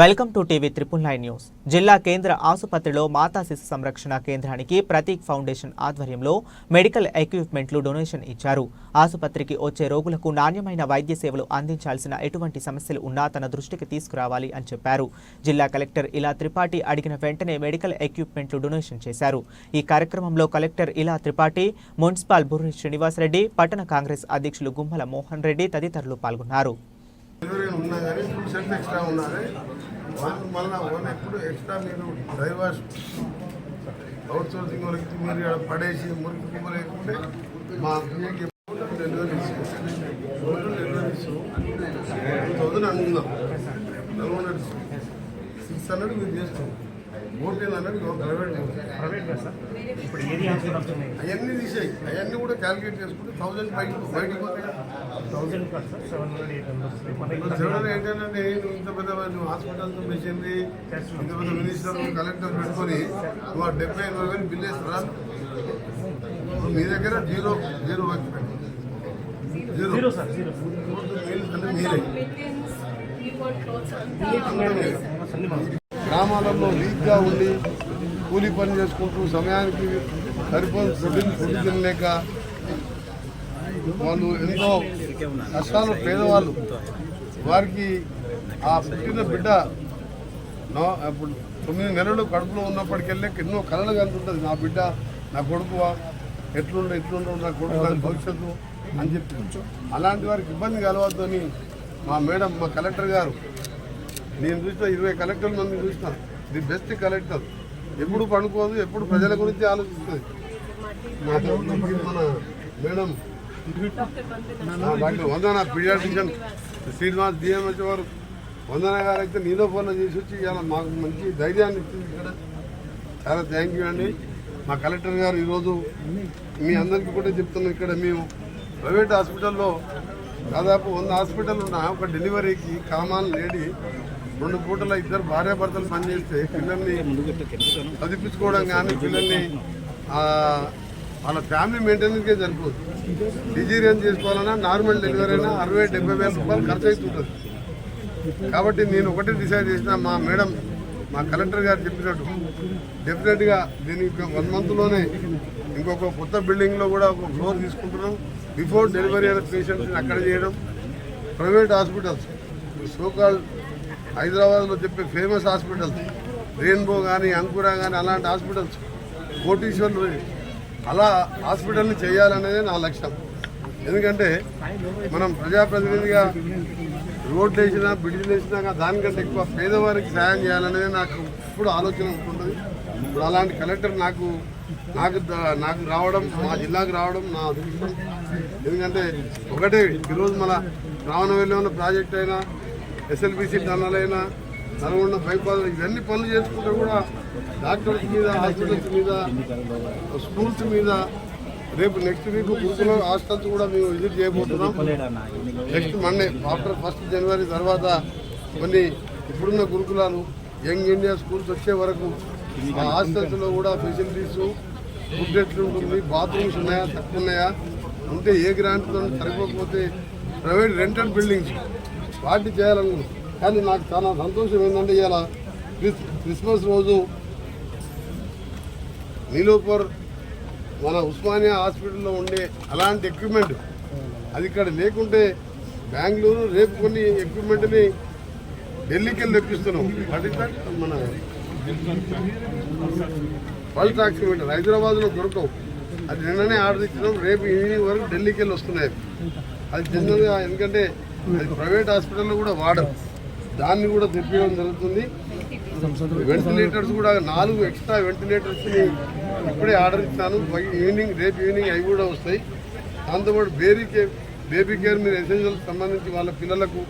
Welcome to TV triple nine news. జిల్లా కేంద్ర ఆసుపత్రిలో మాతా శిశు సంరక్షణ కేంద్రానికి ప్రతీక్ ఫౌండేషన్ ఆధ్వర్యంలో మెడికల్ ఎక్విప్మెంట్లు డొనేషన్ ఇచ్చారు. ఆసుపత్రికి వచ్చే రోగులకు నాణ్యమైన వైద్య సేవలు అందించాల్సిన ఎటువంటి సమస్యలు ఉన్నా తన దృష్టికి తీసుకురావాలి అని చెప్పారు. జిల్లా కలెక్టర్ ఇలా త్రిపాఠి అడిగిన వెంటనే మెడికల్ ఎక్విప్మెంట్లు డొనేషన్ చేశారు. ఈ కార్యక్రమంలో కలెక్టర్ ఇలా త్రిపాఠి మున్సిపల్ బుర్రి శ్రీనివాసరెడ్డి పట్టణ కాంగ్రెస్ అధ్యక్షులు గుమ్మల మోహన్ రెడ్డి తదితరులు పాల్గొన్నారు. డెలివరీ ఉన్నా కానీ ఇప్పుడు సెట్ ఎక్స్ట్రా ఉన్నది వన్ మళ్ళీ వన్ ఎప్పుడు ఎక్స్ట్రా మీరు డ్రైవర్స్ అవుట్ సోర్సింగ్ వాళ్ళకి మీరు ఇక్కడ పడేసి మురికి కుమ్మలేకుంటే మా పిల్లకి delivery total deliveries two thousand అనుకుందాం సిక్స్ హండ్రెడ్ మీరు చేస్తాం fourteen hundred private private sir ఇప్పుడు ఏరియా వస్తున్నాయి అవన్నీ తీసేయి. అవన్నీ కూడా క్యాలిక్యులేట్ చేసుకుంటే థౌజండ్ బయటకు బయటకు పోతాయి థౌసండ్ కాదు sir seven hundred eight hundred ఇక్కడ చూడండి ఏంటంటే నేను ఇంత పెద్ద హాస్పిటల్తో మెషినరీ ఇంత పెద్ద మినిస్టర్ కలెక్టర్ పెట్టుకొని నువ్వు డెబ్బై ఎనభై వేలు బిల్ వేస్తారా మీ దగ్గర zero zero zero. Zero sir zero అంటే మీరే. గ్రామాలలో లీక్గా ఉండి కూలీ పని చేసుకుంటూ సమయానికి సరిపోయిన ఫుడ్ ఫుడ్ తినలేక వాళ్ళు ఎంతో కష్టాలు పేదవాళ్ళు. వారికి ఆ పుట్టిన బిడ్డ ఇప్పుడు తొమ్మిది నెలలు కడుపులో ఉన్నప్పటికెళ్ళే ఎన్నో కళలు కలుగుతుంది నా బిడ్డ నా కొడుకు ఎట్లుండో ఎట్లుండో నా కొడుకు నా భవిష్యత్తు అని చెప్పి. అలాంటి వారికి ఇబ్బంది కలవద్దని మా మేడం మా కలెక్టర్ గారు నేను చూసిన ఇరవై కలెక్టర్లు మంది చూసిన ది బెస్ట్ కలెక్టర్. ఎప్పుడు పండుకోదు ఎప్పుడు ప్రజల గురించి ఆలోచిస్తుంది. మా- మన madam doctor Vandana paediatrician Srinivas DMH వారు వందన గారు అయితే నీలో ఫోన్ చేసి వచ్చి ఇవాళ మాకు మంచి ధైర్యాన్ని ఇచ్చింది ఇక్కడ. చాలా థ్యాంక్ యూ అండి. మా కలెక్టర్ గారు ఈరోజు మీ అందరికీ కూడా చెప్తున్నాం ఇక్కడ మేము ప్రైవేట్ హాస్పిటల్లో దాదాపు వంద హాస్పిటల్ ఉన్న ఒక డెలివరీకి కామాన్ లేడీ రెండు పూటల ఇద్దరు భార్యాభర్తలు పనిచేస్తే పిల్లల్ని చదివించుకోవడం కానీ పిల్లల్ని వాళ్ళ ఫ్యామిలీ మెయింటెనెన్స్కే సరిపోదు. డిజీరియన్ చేసుకోవాలన్నా నార్మల్ డెలివరీ అయినా అరవై డెబ్బై వేల రూపాయలు ఖర్చు అవుతుంటుంది కాబట్టి నేను ఒకటే డిసైడ్ చేసిన మా మేడం మా కలెక్టర్ గారు చెప్పినట్టు డెఫినెట్గా దీనికి వన్ మంత్లోనే ఇంకొక కొత్త బిల్డింగ్లో కూడా ఒక ఫ్లోర్ తీసుకుంటున్నాం. బిఫోర్ డెలివరీ అయిన పేషెంట్స్ని అక్కడ చేయడం ప్రైవేట్ హాస్పిటల్స్ సోకాల్ హైదరాబాద్లో చెప్పే ఫేమస్ హాస్పిటల్స్ రెయిన్బో కానీ అంకుర కానీ అలాంటి హాస్పిటల్స్ కోటీశ్వర్లు అలా హాస్పిటల్ని చేయాలనేదే నా లక్ష్యం. ఎందుకంటే మనం ప్రజాప్రతినిధిగా రోడ్లు వేసినా బిడ్డలు వేసినా దానికంటే ఎక్కువ పేదవారికి సాయం చేయాలనేది నాకు ఇప్పుడు ఆలోచన ఉంటుంటుంది. ఇప్పుడు అలాంటి కలెక్టర్ నాకు నాకు నాకు రావడం మా జిల్లాకు రావడం నా అదృష్టం. ఎందుకంటే ఒకటే ఈరోజు మన రావణవెల్లి ఉన్న ప్రాజెక్ట్ అయినా ఎస్ఎల్బిసి టన్నలైనా నల్గొండ బైపాస్ ఇవన్నీ పనులు చేసుకుంటే కూడా డాక్టర్స్ మీద హాస్పిటల్స్ మీద స్కూల్స్ మీద రేపు నెక్స్ట్ వీక్ గురుకుల హాస్టల్స్ కూడా మేము విజిట్ చేయబోతున్నాం. Next Monday after first January తర్వాత కొన్ని ఇప్పుడున్న గురుకులాలు యంగ్ ఇండియా స్కూల్స్ వచ్చే వరకు ఆ హాస్టల్స్లో కూడా ఫెసిలిటీస్ ఫుడ్ ఎట్లుంటుంది బాత్రూమ్స్ ఉన్నాయా తక్కువ ఉన్నాయా? ఉంటే ఏ గ్రాంట్తో సరిపోకపోతే ప్రైవేట్ రెంటెడ్ బిల్డింగ్స్ పార్టీ చేయాలనుకున్నాను కానీ నాకు చాలా సంతోషం ఏంటంటే ఇవాళ క్రిస్ క్రిస్మస్ రోజు నీలోపర్ మన ఉస్మానియా హాస్పిటల్లో ఉండే అలాంటి ఎక్విప్మెంట్. అది ఇక్కడ లేకుంటే బెంగళూరు రేపు కొన్ని ఎక్విప్మెంట్ని ఢిల్లీకి వెళ్ళి తెప్పిస్తున్నాం. మన పల్స్ ఆక్సిమీటర్ హైదరాబాద్లో దొరకవు. అది నిన్ననే ఆర్డర్ ఇచ్చినాం. రేపు ఈవినింగ్ వరకు ఢిల్లీకి వెళ్ళి వస్తున్నాయి. అది జనరల్గా ఎందుకంటే అది ప్రైవేట్ హాస్పిటల్లో కూడా వాడరు. దాన్ని కూడా తెప్పించడం జరుగుతుంది. వెంటిలేటర్స్ కూడా నాలుగు ఎక్స్ట్రా వెంటిలేటర్స్ని ఇప్పుడే ఆర్డర్ ఇస్తాను ఈవినింగ్ రేపు ఈవినింగ్ అవి కూడా వస్తాయి. దాంతోపాటు బేబీ కేర్ బేబీ కేర్ మీరు ఎసెన్షియల్ సంబంధించి వాళ్ళ పిల్లలకు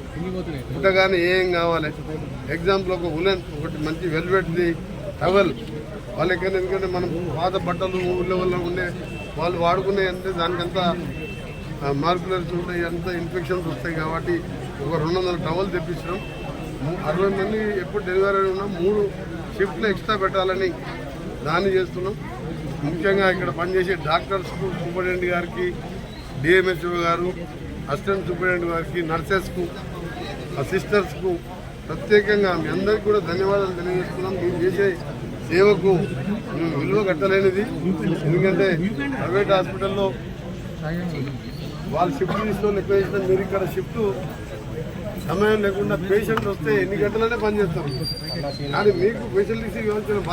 పుట్టగానే ఏం కావాలి? ఎగ్జాంపుల్ ఒక ఉలెన్ ఒకటి మంచి వెల్వెట్ది టవల్. వాళ్ళకైనా ఎందుకంటే మనం పాత బట్టలు ఊళ్ళో వల్ల ఉండే వాళ్ళు వాడుకునే అంటే దానికంతా మార్కులర్స్ ఉంటాయి అంతా ఇన్ఫెక్షన్స్ వస్తాయి కాబట్టి ఒక రెండు వందల టవల్ తెప్పించడం అరవై మంది ఎప్పుడు డెలివరీ ఉన్నా మూడు షిఫ్ట్లు ఎక్స్ట్రా పెట్టాలని దాన్ని చేస్తున్నాం. ముఖ్యంగా ఇక్కడ పనిచేసే డాక్టర్స్కు సూపరింటెండెంట్ గారికి డిఎంహెచ్ఓ గారు అసిస్టెంట్ సూపరింటెండెంట్ గారికి నర్సెస్కు సిస్టర్స్కు ప్రత్యేకంగా మీ అందరికీ కూడా ధన్యవాదాలు తెలియజేస్తున్నాం. మీరు చేసే సేవకు విలువ కట్టలేనిది. ఎందుకంటే ప్రైవేట్ హాస్పిటల్లో వాళ్ళు షిఫ్ట్ తీసుకొని ఎక్కువ చేసిన మీరు ఇక్కడ షిఫ్ట్ సమయం లేకుండా పేషెంట్ వస్తే ఎన్ని గంటలనే పనిచేస్తారు కానీ మీకు ఫెసిలిటీస్ ఇవ్వాల్సిన